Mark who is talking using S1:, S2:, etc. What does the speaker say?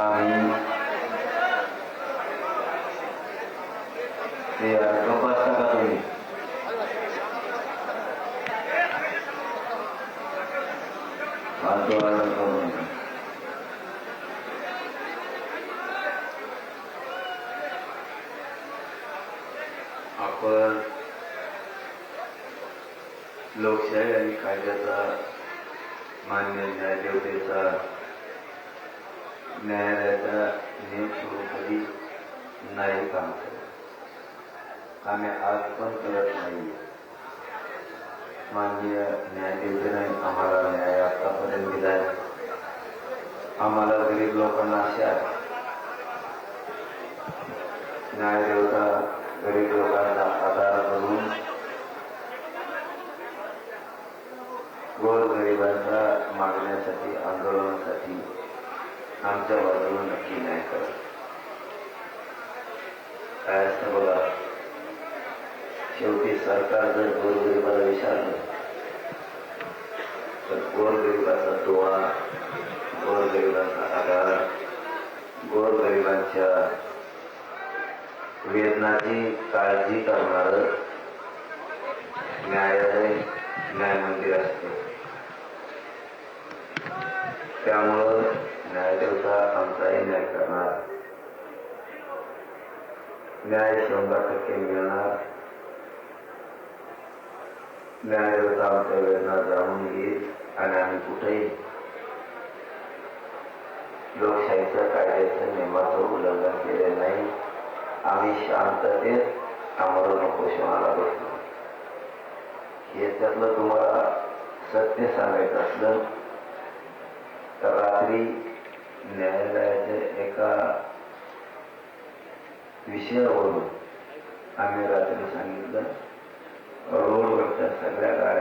S1: आम्ही ते गप्पा का तुम्ही आंदोलन करून आपण लोकशाही आणि कायद्याचा मान्य न्यायदेवतेचा न्यायालयाच्या नियम सुरू नाही काम करत. आम्ही आज पण करत नाही माननीय न्यायदेवतेने आम्हाला न्याय आतापर्यंत दिलाय. आम्हाला गरीब लोकांना अशा न्यायदेवता गरीब लोकांचा आधार करून गोरगरिबांच्या मागण्यासाठी आंदोलनासाठी आमच्या बाजूला नक्की नाही करत. काय असतं बघा शेवटी सरकार जर गोरगरिबाला विचारलं तर गोरगरिबाचा दुवा गोरगरिबांचा आधार गोरगरिबांच्या वेदनाची काळजी करणार न्यायालय न्याय मंदिर असते. त्यामुळं न्यायदेवता आमचाही न्याय करणार. न्याय शंभर टक्के मिळणार. न्यायदेवता आमच्या वेदना जाणून घेईल आणि आम्ही कुठेही लोकशाहीच्या कायद्याच्या नियमाचं उल्लंघन केले नाही. आम्ही शांततेत आम्हाला उपोषणाला बसलो याच्यातलं तुम्हाला सत्य सांगायचं असलं तर न्यायालयाच्या एका विषयावरून आम्ही रात्री सांगितलं रोडवरच्या सगळ्या गाड्या